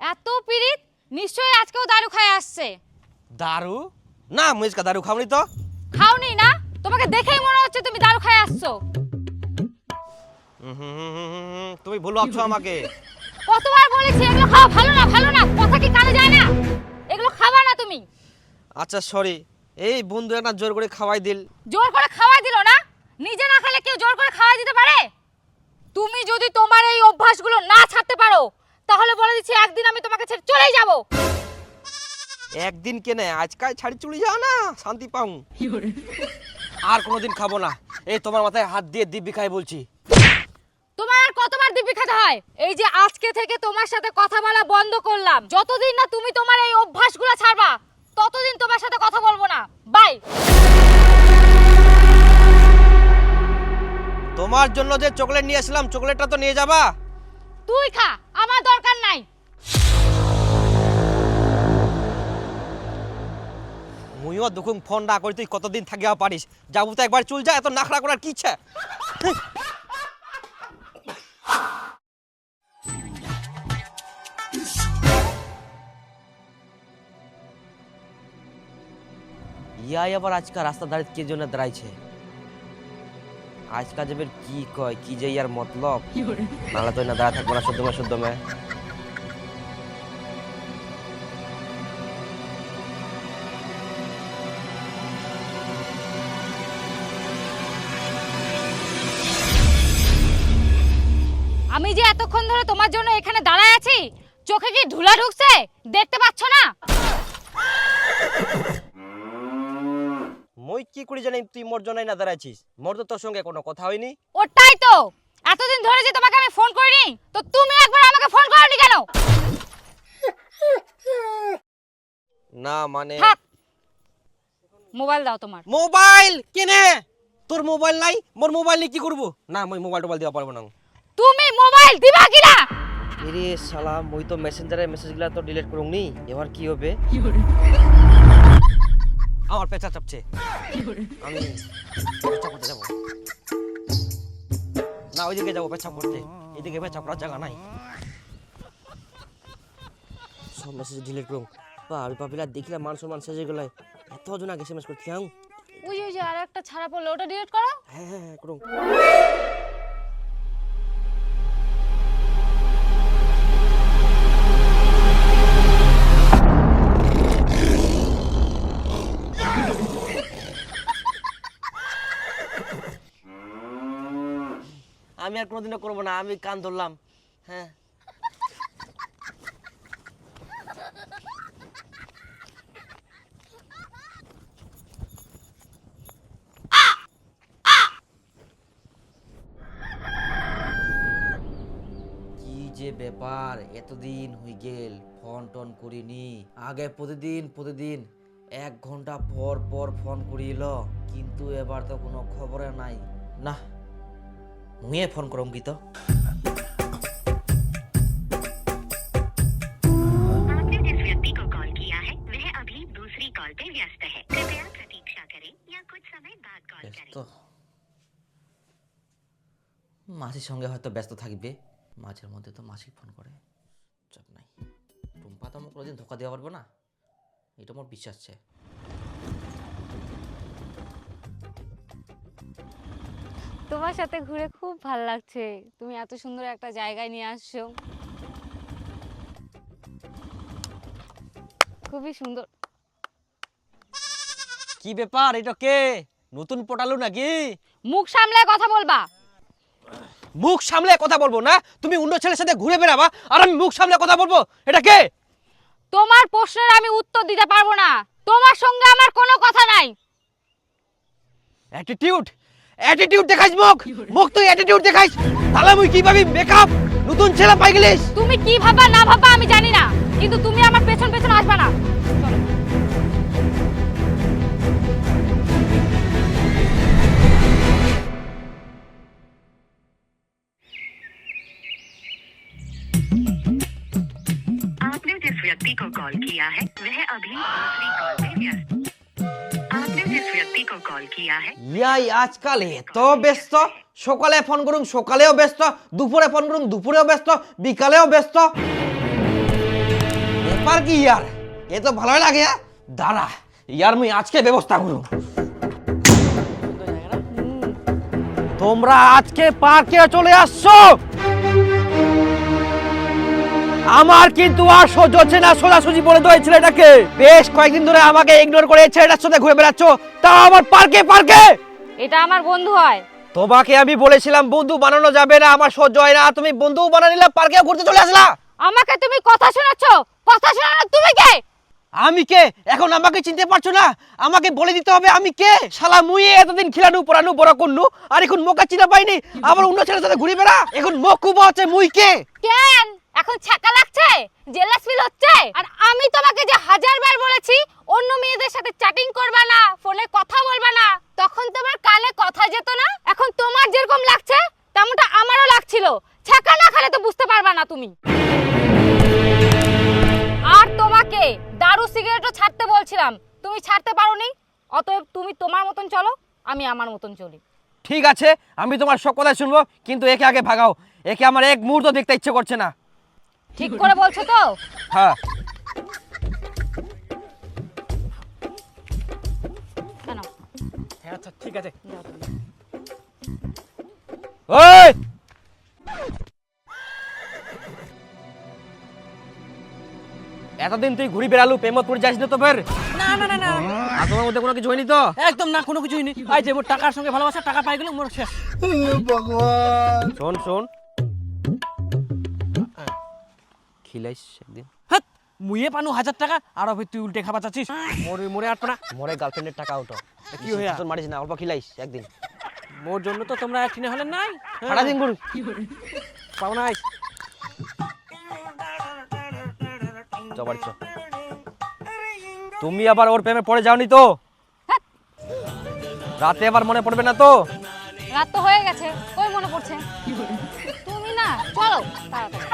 এত পিরিত নিশ্চয়ই আজকেও দারু খায় আসছে। দারু? না মুইজকা দারু খাওনি তো। খাওনি না? তোমাকে দেখেই মনে হচ্ছে তুমি দারু খায় আসছো। তুমি ভুল ভাবছ আমাকে। কতবার বলেছি এগুলো খাওয়া ভালো না ভালো না? কথা কি কানে যায় না? এগুলো খাবা না তুমি। আচ্ছা সরি। এই বন্ধু একটা জোর করে খাওয়াই দিল। জোর করে খাওয়াই দিল না? নিজে না খেলে কেউ জোর করে খাওয়াই দিতে পারে? তুমি যদি তোমার এই অভ্যাসগুলো না ছাড়তে পারো তাহলে বলে দিচ্ছি একদিন আমি তোমাকে ছেড়ে চলেই যাব। একদিন কেনে? আজকাল ছাড়ি চুড়ি যাও না শান্তি পাও। আর কোনোদিন খাব না। এই তোমার মাথায় হাত দিয়ে দিব্যি খাই বলছি। তোমার আর কতবার দিব্যি খেতে হয়? এই যে আজকে থেকে তোমার সাথে কথা বলা বন্ধ করলাম। যতদিন না তুমি তোমার এই অভ্যাসগুলো ছাড়বা ততদিন তোমার সাথে কথা বলব না। বাই তোমার জন্য যে চকলেট নিয়ে আসলাম চকলেটটা তো নিয়ে যাবা? তুই খা আমার দরকার নাই। মুইও দুকুম ফোন না করি তুই কতদিন থাকিয়া পারিস? যাব তো একবার চুল যা এত নাখড়া করার কি ইচ্ছা? ইয়াই আবার আজকাল রাস্তা দাঁড়িয়ে কে জন্য দাঁড়াইছে? আজকাল যাবে কি কয় কি যে ইয়ার মতলব? নাহলে তো না দাঁড়া থাকব না শুদ্ধমে শুদ্ধমে আমি যে এতক্ষণ ধরে তোমার জন্য এখানে দাঁড়ায় আছি চোখে কি ধুলা ঢুকছে? দেখতে পাচ্ছ না? মই কি করে জানি তুই মোর জন্যই না দাঁড়াইছিস। মোর তো তোর সঙ্গে কোনো কথা হয়নি। ওটাই তো! এতদিন ধরে যে তোমাকে আমি ফোন করিনি তো তুমি একবার আমাকে ফোন করনি কেন? না মানে থাক। মোবাইল দাও তোমার। মোবাইল কেনে? তোর মোবাইল নাই? মোর মোবাইল নিয়ে কি করব? না মই মোবাইল টোবাইল দিবা পারব না। তুমি মোবাইল দিবা কিনা? এরে শালা মই তো মেসেঞ্জারে মেসেজগুলা তো ডিলিট করুং নি। এবার কি হবে? কি হবে? আমার পেঁচা চাপছে। আমি পেঁচা করতে যাব। না ওইদিকে যাব পেঁচা করতে। এদিকে পেঁচা করার জায়গা নাই। সব মেসেজ ডিলিট করুন। বা আমি পাপিলা দেখিলা মান সম্মান শেষ হয়ে এত জন আগে এসএমএস করতে হ্যাঁ ওই ওই যে আর একটা ছাড়া পড়ল ওটা ডিলিট করো। হ্যাঁ হ্যাঁ হ্যাঁ করুন। আমি আর কোনোদিনও করব না, আমি কান ধরলাম। হ্যাঁ। যে ব্যাপার, এতদিন হয়ে গেল, ফোন টোন করিনি। আগে প্রতিদিন প্রতিদিন এক ঘণ্টা পর পর ফোন করিল, কিন্তু এবার তো কোনো খবরে নাই। না હું ফোন ફોન કરું ગીતો মাসির সঙ্গে হয়তো ব্যস্ত থাকবে মাঝের মধ্যে তো মাসি ফোন করে চাপ নাই টুম্পা তো কোনোদিন ধোকা দেওয়া পারব না এটা আমার বিশ্বাস তোমার সাথে ঘুরে খুব ভালো লাগছে। তুমি এত সুন্দর একটা জায়গায় নিয়ে আসছো। খুবই সুন্দর। কি ব্যাপার? এটা কে? নতুন পটালু নাকি? মুখ সামলায় কথা বলবা। মুখ সামলে কথা বলব না? তুমি অন্য ছেলের সাথে ঘুরে বেড়াবা আর আমি মুখ সামলে কথা বলব? এটা কে? তোমার প্রশ্নের আমি উত্তর দিতে পারব না। তোমার সঙ্গে আমার কোনো কথা নাই। অ্যাটিটিউড অ্যাটিটিউড দেখাইস মুখ মুখ তুই অ্যাটিটিউড দেখাইস তাহলে মুই কি পাবি মেকআপ নতুন ছেলে পাই গেলিস তুমি কি ভাবা না ভাবা আমি জানি না কিন্তু তুমি আমার পেছন পেছন আসবে না চলো आपने जिस व्यक्ति को कॉल किया है वह अभी दूसरी कॉल पे व्यस्त आपने जिस व्यक्ति को कॉल किया है ইয়াই আজকাল এত ব্যস্ত সকালে ফোন করুম সকালেও ব্যস্ত দুপুরে ফোন করুম দুপুরেও ব্যস্ত বিকালেও ব্যস্ত ব্যাপার কি ইয়ার এ তো ভালোই লাগে হ্যাঁ? দাঁড়া ইয়ার মুই আজকে ব্যবস্থা করুম তোমরা আজকে পার্কে চলে আসছো আমার কিন্তু আর সহ্য হচ্ছে না। সোজাসুজি বলে এই ছেলেটাকে। বেশ কয়েকদিন ধরে আমাকে ইগনোর করে এই ছেলেটার সাথে ঘুরে বেড়াচ্ছ। তা আমার পার্কে পার্কে! এটা আমার বন্ধু হয়। তোমাকে আমি বলেছিলাম বন্ধু বানানো যাবে না আমার সহ্য হয় না। তুমি বন্ধু বানা নিলে পার্কেও ঘুরতে চলে আসলা। আমাকে তুমি কথা শোনাচ্ছ? কথা শোনানো তুমি কে? আমি কে? এখন আমাকে চিনতে পারছ না? আমাকে বলে দিতে হবে আমি কে? শালা মুই এতদিন খিলানু পড়ানু বড় করনু আর এখন মোকা চিনা পাইনি। আবার অন্য ছেলের সাথে ঘুরে বেড়া? এখন মুখ কুবা হচ্ছে মুই কে? কেন? এখন ছাকা লাগছে জেলাস ফিল হচ্ছে। আর আমি তোমাকে যে হাজারবার বলেছি, অন্য মেয়েদের সাথে চ্যাটিং করবা না ফোনে কথা বলবা না, তখন তোমার কানে কথা যেত না, এখন তোমার যেরকম লাগছে, তেমনটা আমারও লাগছিল। ছাকা না খালে তো বুঝতে পারবা না তুমি। আর তোমাকে দারু সিগারেটও ছাড়তে বলছিলাম, তুমি ছাড়তে পারোনি, অতএব তুমি তোমার মতন চলো, আমি আমার মতন চলি। ঠিক আছে, আমি তোমার সব কথা শুনব, কিন্তু একে আগে ভাগাও। একে আমার এক মুহূর্ত দেখতে ইচ্ছে করছে না। ঠিক করে বলছো তো? হ্যাঁ। আচ্ছা ঠিক আছে। ওই এতদিন তুই ঘুরি বেড়ালু প্রেমত পড়ে যাস না তো ফের? না না না না। আর তোমার মধ্যে কোনো কিছু হয়নি তো? একদম না কোনো কিছুই নেই আই যে মোর টাকার সঙ্গে ভালোবাসা টাকা পাই গেল মোর শেষ। শোন শোন। খিলাইস একদিন। হাত মুইয়ে পানু হাজার টাকা আর তুই উল্টে খাবা চাচ্ছিস মোরে মোরে আট না মরে গার্লফ্রেন্ডের টাকা ওটো কি হইয়া? তোর মারিস না অল্প খিলাইস একদিন। মোর জন্য তো তোমরা একদিনে হলে নাই। হ্যাঁ, সারা দিন গুরু পাও নাই জবার তুমি আবার ওর প্রেমে পড়ে যাওনি তো? রাতে আবার মনে পড়বে না তো? রাত তো হয়ে গেছে কই মনে পড়ছে? চলো তাড়াতাড়ি